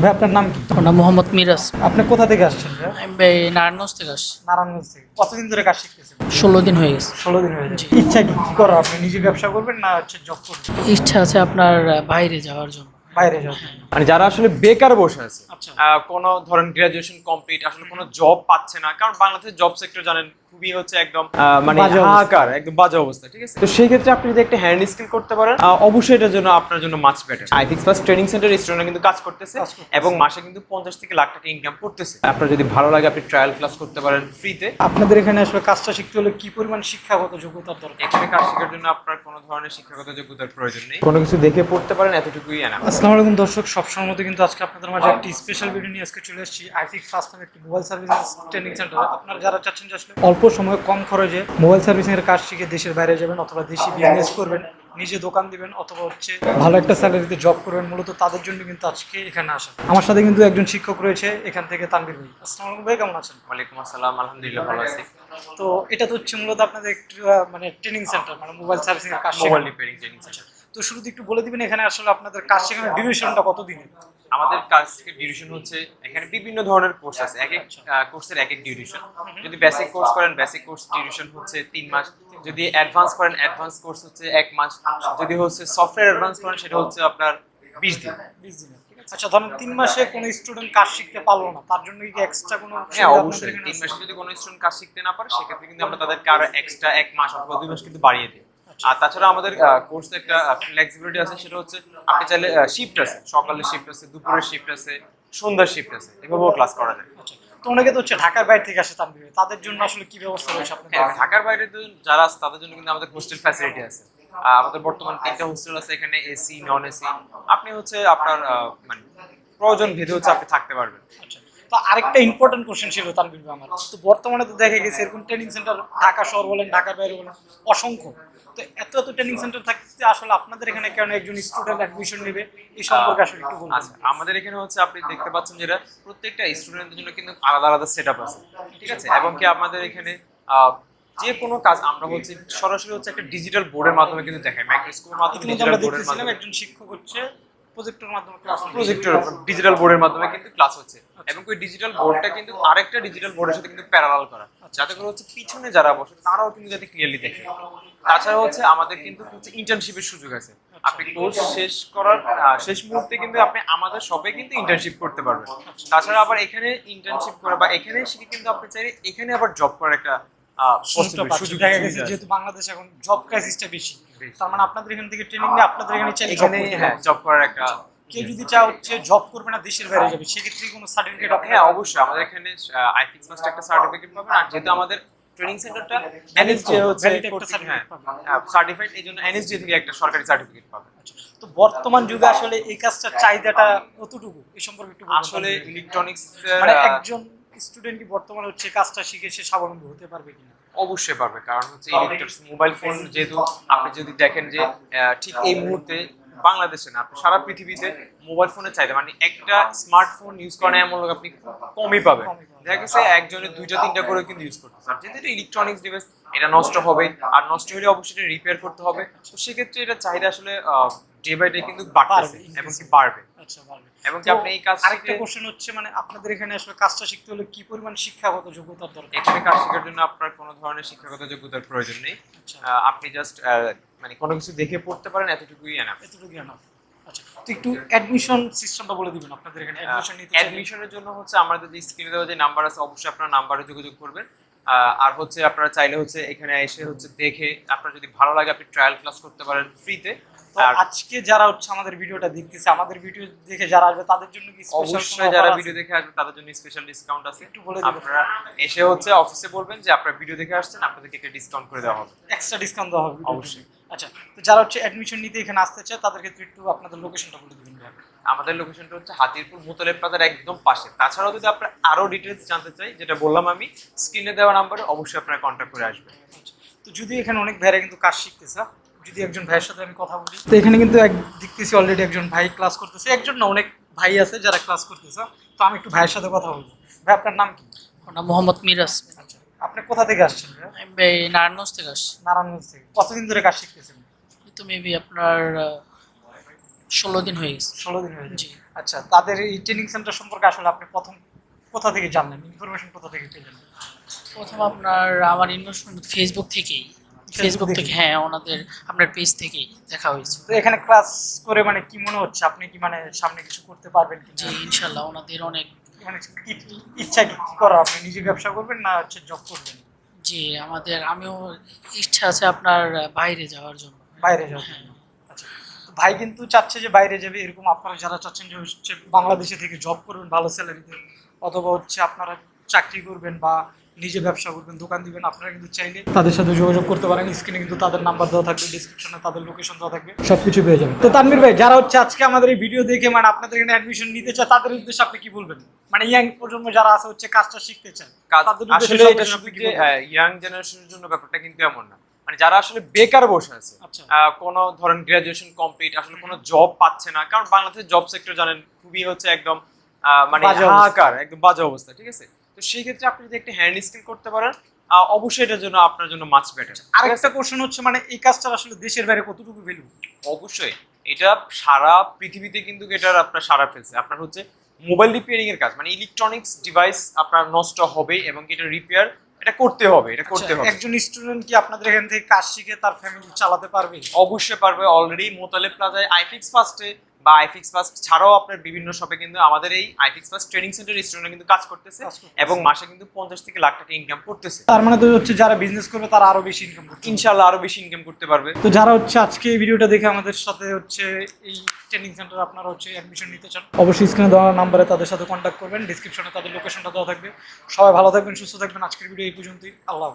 ভাই আপনার নাম কি? ওর নাম মোহাম্মদ মিরাজ। আপনি কোথা থেকে আসছেন ভাই? আমি ভাই নারায়ণগঞ্জ থেকে আসছি। নারায়ণগঞ্জ থেকে। কতদিন ধরে কাজ শিখতেছেন? ষোলো দিন হয়ে গেছে। ষোলো দিন হয়ে গেছে। ইচ্ছা কি? কি করো আপনি নিজে ব্যবসা করবেন না হচ্ছে জব করবেন? ইচ্ছা আছে আপনার বাইরে যাওয়ার জন্য। বাইরে যাবেন মানে যারা আসলে বেকার বসে আছে আচ্ছা। কোনো ধরেন গ্রাজুয়েশন কমপ্লিট আসলে কোনো জব পাচ্ছে না। কারণ বাংলাদেশের জব সেক্টর জানেন খুবই হচ্ছে একদম মানে বাজে অবস্থা। হাহাকার একদম বাজে অবস্থা ঠিক আছে? তো সেই ক্ষেত্রে আপনি যদি একটা হ্যান্ড স্কিল করতে পারেন অবশ্যই এটার জন্য আপনার জন্য much better I think first training centre স্টুডেন্টরা কিন্তু কাজ করতেছে এবং মাসে কিন্তু পঞ্চাশ থেকে লাখ টাকা ইনকাম করতেছে। আপনার যদি ভালো লাগে আপনি ট্রায়াল ক্লাস করতে পারেন ফ্রিতে আপনাদের এখানে আসলে কাজটা শিখতে হলে কি পরিমাণ শিক্ষাগত যোগ্যতার দরকার? এখানে কাজ শেখার জন্য আপনার কোনো ধরনের শিক্ষাগত যোগ্যতার প্রয়োজন নেই। কোনো কিছু দেখে পড়তে পারেন এতটুকুই এনা আসসালামু আলাইকুম দর্শক সবসময় মতো কিন্তু আজকে আপনাদের মাঝে একটি স্পেশাল ভিডিও নিয়ে আজকে চলে এসেছি। আইফিক ফার্স্ট নামে একটি মোবাইল সার্ভিসেস ট্রেনিং সেন্টার আপনারা যারা চাচ্ছেন যে আসলে অল্প সময়ে কম খরচে মোবাইল সার্ভিসিং এর কাজ শিখে দেশের বাইরে যাবেন অথবা দেশি বিজনেস করবেন নিজে দোকান দিবেন অথবা হচ্ছে ভালো একটা স্যালারিতে জব করবেন মূলত তাদের জন্য কিন্তু আজকে এখানে আসা। আমার সাথে কিন্তু একজন শিক্ষক রয়েছে এখান থেকে তানবির ভাই। আসসালামু আলাইকুম ভাই কেমন আছেন? ওয়ালাইকুম আসসালাম আলহামদুলিল্লাহ ভালো আছি। তো এটা তো হচ্ছে মূলত আপনাদের একটু মানে ট্রেনিং সেন্টার মানে মোবাইল সার্ভিসিং এর কাজ মোবাইল রিপেয়ারিং ট্রেনিং সেন্টার তো শুরুতে একটু বলে দিবেন এখানে আসলে আপনাদের কাজ শেখানোর ডিউরেশনটা কত দিনের আমাদের কাজ ডিউরেশন হচ্ছে এখানে বিভিন্ন ধরনের কোর্স আছে। এক এক কোর্সের এক এক ডিউরেশন যদি বেসিক কোর্স করেন বেসিক কোর্স ডিউরেশন হচ্ছে তিন মাস। যদি অ্যাডভান্স করেন অ্যাডভান্স কোর্স হচ্ছে এক মাস। যদি হচ্ছে সফটওয়্যার অ্যাডভান্স করেন সেটা হচ্ছে আপনার বিশ দিন। বিশ দিনের আচ্ছা ধরেন তিন মাসে কোনো স্টুডেন্ট কাজ শিখতে পারল না তার জন্য কি এক্সট্রা কোনো হ্যাঁ অবশ্যই। তিন মাসে যদি কোনো স্টুডেন্ট কাজ শিখতে না পারে সেক্ষেত্রে কিন্তু আমরা তাদেরকে আরও এক্সট্রা এক মাস অথবা দুই মাস কিন্তু বাড়িয়ে দিই। আর তাছাড়া আমাদের কোর্সে একটা ফ্লেক্সিবিলিটি আছে সেটা হচ্ছে আপনি চাইলে শিফট আছে। সকালের শিফট আছে দুপুরের শিফট আছে সন্ধ্যার শিফট আছে। এভাবেও ক্লাস করা যায়। আচ্ছা। তো অনেকে তো হচ্ছে ঢাকার বাইরে থেকে আসে তাদের জন্য আসলে কি ব্যবস্থা রয়েছে আপনাদের হ্যাঁ, ঢাকার বাইরে যারা আছে তাদের জন্য কিন্তু আমাদের হোস্টেল ফ্যাসিলিটি আছে। আমাদের বর্তমানে তিনটা হোস্টেল আছে এখানে এসি নন এসি আপনি হচ্ছে আপনার মানে প্রয়োজন ভেদে হচ্ছে আপনি থাকতে পারবেন। আচ্ছা। তো আরেকটা ইম্পর্টেন্ট কোশ্চেন ছিল তানভীর ভাই আমার। তো বর্তমানে তো দেখা গেছে এরকম ট্রেনিং সেন্টার ঢাকা শহর বলেন ঢাকার বাইরে বলেন অসংখ্য। তো এত এত ট্রেনিং সেন্টার থাকতে আসলে আপনাদের এখানে কেন একজন স্টুডেন্ট অ্যাডমিশন নেবে? এই সম্পর্কে আসলে একটু বলুন। আচ্ছা আমাদের এখানে হচ্ছে আপনি দেখতে পাচ্ছেন যেটা প্রত্যেকটা স্টুডেন্টের জন্য কিন্তু আলাদা আলাদা সেট আপ আছে ঠিক আছে? এবং কি আমাদের এখানে আহ, যে কোনো কাজ আমরা হচ্ছে সরাসরি হচ্ছে একটা ডিজিটাল বোর্ডের মাধ্যমে কিন্তু দেখাই মাইক্রোস্কোপের মাধ্যমে ডিজিটাল বোর্ডের মাধ্যমে। একজন শিক্ষক হচ্ছে প্রজেক্টর মাধ্যমে ক্লাস প্রজেক্টর ডিজিটাল বোর্ডের মাধ্যমে কিন্তু ক্লাস হচ্ছে। এবং ওই ডিজিটাল বোর্ডটা কিন্তু আরেকটা ডিজিটাল বোর্ডের সাথে কিন্তু প্যারালাল করা। যাতে করে হচ্ছে পিছনে যারা বসে তারাও কিন্তু যাতে ক্লিয়ারলি দেখে। তাছাড়া হচ্ছে আমাদের কিন্তু হচ্ছে ইন্টার্নশিপের সুযোগ আছে। আপনি কোর্স শেষ করার শেষ মুহূর্তে কিন্তু আপনি আমাদের শপে কিন্তু ইন্টার্নশিপ করতে পারবেন। তাছাড়া আবার এখানে ইন্টার্নশিপ করে বা এখানে শিখে কিন্তু আপনি চাইলে এখানে আবার জব করার একটা। সুযোগ দেখা গেছে যেহেতু বাংলাদেশ এখন জব ক্রাইসিসটা বেশি। তার মানে আপনাদের এখান থেকে ট্রেনিং নিয়ে আপনাদের এখানে এখানে হ্যাঁ জব করার একটা কেউ যদি চা হচ্ছে জব করবে না দেশের বাইরে যাবে সেক্ষেত্রে কোনো সার্টিফিকেট হ্যাঁ অবশ্যই। আমাদের এখানে আইফিক্স ফার্স্ট একটা সার্টিফিকেট পাবেন আর যেহেতু আমাদের ট্রেনিং সেন্টারটা এনএসডি হচ্ছে certificate হ্যাঁ সার্টিফাইড এই জন্য এনএসডি থেকে একটা সরকারি সার্টিফিকেট পাবেন। তো বর্তমান যুগে আসলে এই কাজটার চাহিদাটা কতটুকু? এই সম্পর্কে একটু আসলে ইলেকট্রনিক্স মানে একজন স্টুডেন্ট কি বর্তমানে হচ্ছে কাজটা শিখে সে স্বাবলম্বী হতে পারবে কিনা? অবশ্যই পারবে কারণ হচ্ছে ইলেকট্রনিক্স মোবাইল ফোন যেহেতু আপনি যদি দেখেন যে আহ, ঠিক এই মুহূর্তে বাংলাদেশে না আপনি সারা পৃথিবীতে মোবাইল ফোনের চাহিদা। মানে একটা স্মার্টফোন ইউজ করেন এমন লোক আপনি কমই পাবেন। দেখা গেছে একজনের দুইটা তিনটা করে কিন্তু ইউজ করতেছে আর যেহেতু ইলেকট্রনিক্স ডিভাইস এটা নষ্ট হবে। আর নষ্ট হলে অবশ্যই এটা রিপেয়ার করতে হবে। তো সেক্ষেত্রে এটা চাহিদা আসলে ডে বাই ডে কিন্তু বাড়তেছে এবং কি বাড়বে। আচ্ছা পারবে এবং কি আপনি এই কাজ আরেকটা কোশ্চেন হচ্ছে মানে আপনাদের এখানে আসলে কাজটা শিখতে হলে কি পরিমাণ শিক্ষাগত যোগ্যতার দরকার? এখানে কাজ শেখার জন্য আপনার কোনো ধরনের শিক্ষাগত যোগ্যতার প্রয়োজন নেই। আচ্ছা। আপনি জাস্ট মানে কোনো কিছু দেখে পড়তে পারেন এতটুকুই এনাফ এতটুকু enough। আচ্ছা তো একটু অ্যাডমিশন সিস্টেমটা বলে দিবেন, আপনাদের এখানে অ্যাডমিশন নিতে অ্যাডমিশনের জন্য হচ্ছে আমাদের যে স্ক্রিনে দেওয়া যে নাম্বার আছে, অবশ্যই আপনার নাম্বারে যোগাযোগ করবেন। আর হচ্ছে আপনারা চাইলে হচ্ছে এখানে এসে হচ্ছে দেখে, আপনার যদি ভালো লাগে, আপনি ট্রায়াল ক্লাস করতে পারেন ফ্রিতে আজকে যারা হচ্ছে আমাদের ভিডিওটা দেখতেছে আমাদের ভিডিও দেখে যারা আসবে তাদের জন্য কি স্পেশাল অবশ্যই যারা ভিডিও দেখে আসবে তাদের জন্য স্পেশাল ডিসকাউন্ট আছে একটু বলে। আপনারা এসে হচ্ছে অফিসে বলবেন যে আপনারা ভিডিও দেখে আসছেন আপনাদেরকে একটা ডিসকাউন্ট করে দেওয়া হবে এক্সট্রা ডিসকাউন্ট দেওয়া হবে অবশ্যই। আচ্ছা তো যারা হচ্ছে অ্যাডমিশন নিতে এখানে আসতে চায় তাদের ক্ষেত্রে একটু আপনাদের লোকেশনটা বলে দিবেন। আমাদের লোকেশনটা হচ্ছে হাতিরপুর মোতলের প্লাজার একদম পাশে তাছাড়াও যদি আপনারা আরও ডিটেলস জানতে চাই যেটা বললাম আমি স্ক্রিনে দেওয়া নাম্বারে অবশ্যই আপনারা কন্ট্যাক্ট করে আসবেন আচ্ছা, তো যদি এখানে অনেক ভাইরা কিন্তু কাজ শিখতেছে? যদি একজন ভাইয়ের সাথে আমি কথা বলি। তো এখানে কিন্তু এক দেখতেছি অলরেডি একজন ভাই ক্লাস করতেছে। একজন না অনেক ভাই আছে যারা ক্লাস করতেছে। তো আমি একটু ভাইয়ের সাথে কথা বলব। ভাই আপনার নাম কি? নাম মোহাম্মদ মিরাজ। আচ্ছা আপনি কোথা থেকে আসছেন ভাই? নারায়ণগঞ্জ থেকে আসছি। নারায়ণগঞ্জ থেকে। কতদিন ধরে কাজ শিখতেছেন? তো মেবি আপনার ষোলো দিন হয়ে গেছে। ষোলো দিন হয়ে গেছে। আচ্ছা তাদের এই ট্রেনিং সেন্টার সম্পর্কে আসলে আপনি প্রথম কোথা থেকে জানলেন? ইনফরমেশন কোথা থেকে পেলেন? প্রথম আপনার আমার ইনভেস্টমেন্ট ফেসবুক থেকেই। ফেসবুক থেকে? হ্যাঁ ওনাদের আপনার পেজ থেকেই দেখা হয়েছে। তো এখানে ক্লাস করে মানে কি মনে হচ্ছে? আপনি কি মানে সামনে কিছু করতে পারবেন কি যে ইনশাল্লাহ ওনাদের অনেক মানে ইচ্ছা কি করা আপনি নিজে ব্যবসা করবেন না হচ্ছে জব করবেন? যে আমাদের আমিও ইচ্ছা আছে আপনার বাইরে যাওয়ার জন্য। বাইরে যাবেন আচ্ছা তো ভাই কিন্তু চাচ্ছে যে বাইরে যাবে এরকম আপনারা যারা চাচ্ছেন যে হচ্ছে বাংলাদেশে থেকে জব করবেন ভালো স্যালারিতে অথবা হচ্ছে আপনারা চাকরি করবেন বা নিজে ব্যবসা করবেন দোকান দিবেন আপনারা কিন্তু চাইলে তাদের সাথে যোগাযোগ করতে পারেন। স্ক্রিনে কিন্তু তাদের নাম্বার দেওয়া থাকবে ডিসক্রিপশনে তাদের লোকেশন দেওয়া থাকবে। সবকিছু পেয়ে যাবেন। তো তানভীর ভাই যারা হচ্ছে আজকে আমাদের এই ভিডিও দেখে মানে আপনাদের এখানে অ্যাডমিশন নিতে চায় তাদের উদ্দেশ্যে আপনি কি বলবেন? মানে ইয়াং প্রজন্ম যারা আছে হচ্ছে কাজটা শিখতে চায় আসলে এটা সর্বশেষ শুধু আপনি কি যে ইয়াং জেনারেশনের জন্য ব্যাপারটা কিন্তু এমন না। মানে যারা আসলে বেকার বসে আছে আচ্ছা। আহ, কোনো ধরেন গ্রাজুয়েশন কমপ্লিট আসলে কোনো জব পাচ্ছে না কারণ বাংলাদেশের জব সেক্টর জানেন খুবই হচ্ছে একদম আহ, মানে হাহাকার একদম বাজে অবস্থা ঠিক আছে? তো সেই ক্ষেত্রে আপনি যদি একটা হ্যান্ড স্কিল করতে পারেন অবশ্যই এটার জন্য আপনার জন্য মাছ বেটার আরেকটা কোশ্চেন হচ্ছে মানে এই কাজটা আসলে দেশের বাইরে কতটুকু ভ্যালু অবশ্যই। এটা সারা পৃথিবীতে কিন্তু এটার আপনার সারা ফেলছে। আপনার হচ্ছে মোবাইল রিপেয়ারিং এর কাজ মানে ইলেকট্রনিক্স ডিভাইস আপনার নষ্ট হবে এবং এটা রিপেয়ার এটা করতে হবে এটা করতে হবে। আচ্ছা, একজন স্টুডেন্ট কি আপনাদের এখান থেকে কাজ শিখে তার ফ্যামিলি চালাতে পারবে? অবশ্যই পারবে। অলরেডি মোতালে প্লাজায় আইফিক্স ফার্স্টে বা আইফিক্স ফার্স্ট ছাড়াও আপনার বিভিন্ন শপে কিন্তু আমাদের এই আইফিক্স ফার্স্ট ট্রেনিং সেন্টার স্টুডেন্টরা কিন্তু কাজ করতেছে এবং মাসে কিন্তু পঞ্চাশ থেকে লাখ টাকা ইনকাম করতেছে। তার মানে তো হচ্ছে যারা বিজনেস করবে তারা আরও বেশি ইনকাম করবে ইনশাল্লাহ আরও বেশি ইনকাম করতে পারবে। তো যারা হচ্ছে আজকে এই ভিডিওটা দেখে আমাদের সাথে হচ্ছে এই ট্রেনিং সেন্টার আপনারা হচ্ছে অ্যাডমিশন নিতে চান অবশ্যই স্ক্রিনে দেওয়া নাম্বারে তাদের সাথে কন্ট্যাক্ট করবেন ডিসক্রিপশনে তাদের লোকেশনটা দেওয়া থাকবে। সবাই ভালো থাকবেন সুস্থ থাকবেন। আজকের ভিডিও এই পর্যন্তই। আল্লাহ হাফেজ।